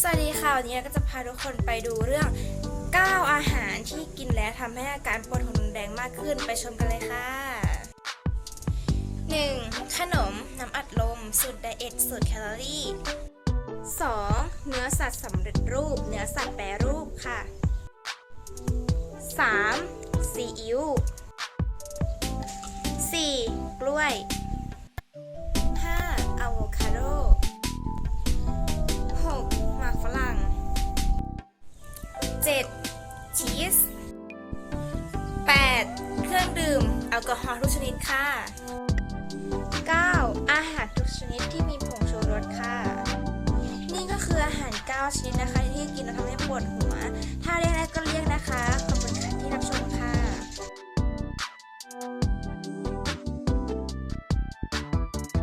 สวัสดีค่ะวันนี้ก็จะพาทุกคนไปดูเรื่อง 9 อาหารที่กินแล้วทำให้อาการปวดหัวรุนแรงมากขึ้นไปชมกันเลยค่ะ 1. ขนมน้ำอัดลม สูตรไดเอทสูตรแคลอรี่ 2. เนื้อสัตว์สำเร็จรูป เนื้อสัตว์แปรรูปค่ะ 3. ซีอิ๊ว 4. กล้วย 7. ชีส 8. เครื่องดื่มแอลกอฮอล์ทุกชนิดค่ะ 9. อาหารทุกชนิดที่มีผงชูรสค่ะ นี่ก็คืออาหาร 9 ชนิดนะคะที่กินแล้วทำให้ปวดหัว